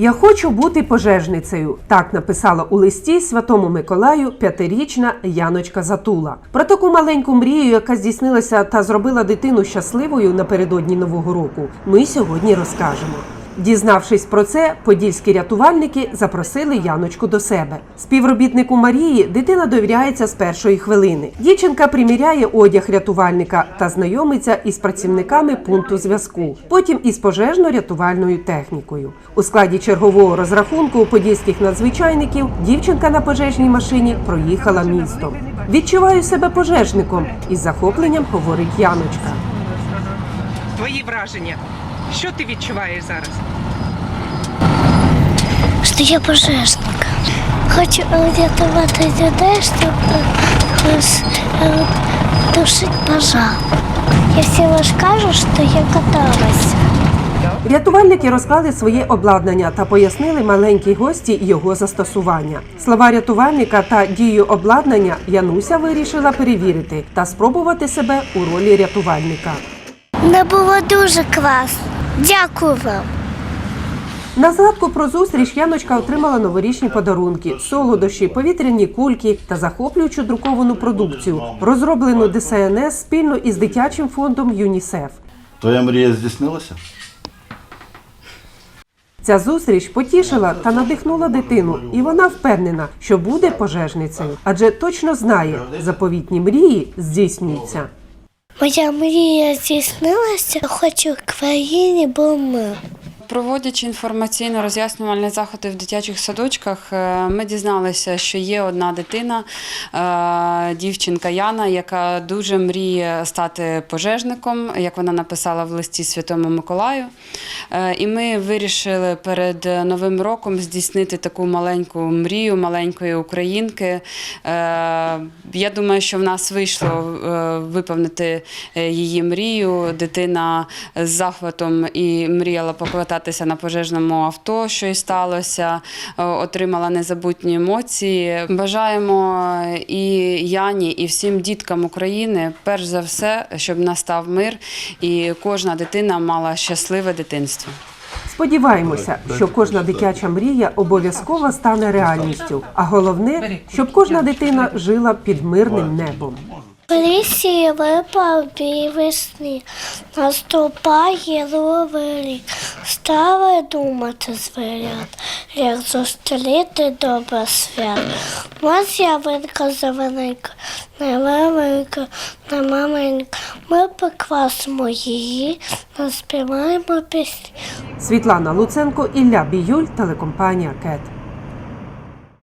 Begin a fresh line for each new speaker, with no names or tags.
Я хочу бути пожежницею. Так написала у листі Святому Миколаю п'ятирічна Яночка Затула. Про таку маленьку мрію, яка здійснилася та зробила дитину щасливою напередодні нового року, ми сьогодні розкажемо. Дізнавшись про це, подільські рятувальники запросили Яночку до себе. Співробітнику Марії дитина довіряється з першої хвилини. Дівчинка приміряє одяг рятувальника та знайомиться із працівниками пункту зв'язку, потім із пожежно-рятувальною технікою. У складі чергового розрахунку подільських надзвичайників дівчинка на пожежній машині проїхала містом. Відчуваю себе пожежником із захопленням говорить Яночка.
Твої враження. Що ти відчуваєш зараз?
що я пожежник. Хочу рятувати людей, щоб хтось е, тушить пожар. Я всім розкажу, що я каталася.
Рятувальники розклали своє обладнання та пояснили маленькій гості його застосування. Слова рятувальника та дію обладнання Януся вирішила перевірити та спробувати себе у ролі рятувальника.
Не було дуже класно. Дякую вам.
На згадку про зустріч Яночка отримала новорічні подарунки, солодощі, повітряні кульки та захоплюючу друковану продукцію, розроблену ДСНС спільно із дитячим фондом ЮНІСЕФ.
Твоя мрія здійснилася?
Ця зустріч потішила та надихнула дитину, і вона впевнена, що буде пожежницею, адже точно знає, заповітні мрії здійснюються.
Моя мрія здійснилася. Хочу в країні був мир.
Проводячи інформаційно-роз'яснювальні заходи в дитячих садочках, е, ми дізналися, що є одна дитина, е, дівчинка Яна, яка дуже мріє стати пожежником, як вона написала в листі Святому Миколаю. Е, І ми вирішили перед Новим роком здійснити таку маленьку мрію маленької українки. Я думаю, що в нас вийшло виповнити її мрію. Дитина з захватом і мріяла покататися на пожежному авто, що і сталося, е, отримала незабутні емоції. Бажаємо і Яні, і всім діткам України, перш за все, щоб настав мир і кожна дитина мала щасливе дитинство.
Сподіваємося, що кожна дитяча мрія обов'язково стане реальністю. А головне, щоб кожна дитина жила під мирним небом.
Лісі випав сніг, наступає новий рік. Стали думати звірят, як зустріти добре свят. Ось явинка зелененька, не велика, не маленька. Ми прикрасимо її, наспіваємо пісні.
Світлана Луценко, Ілля Біюль, телекомпанія Кет.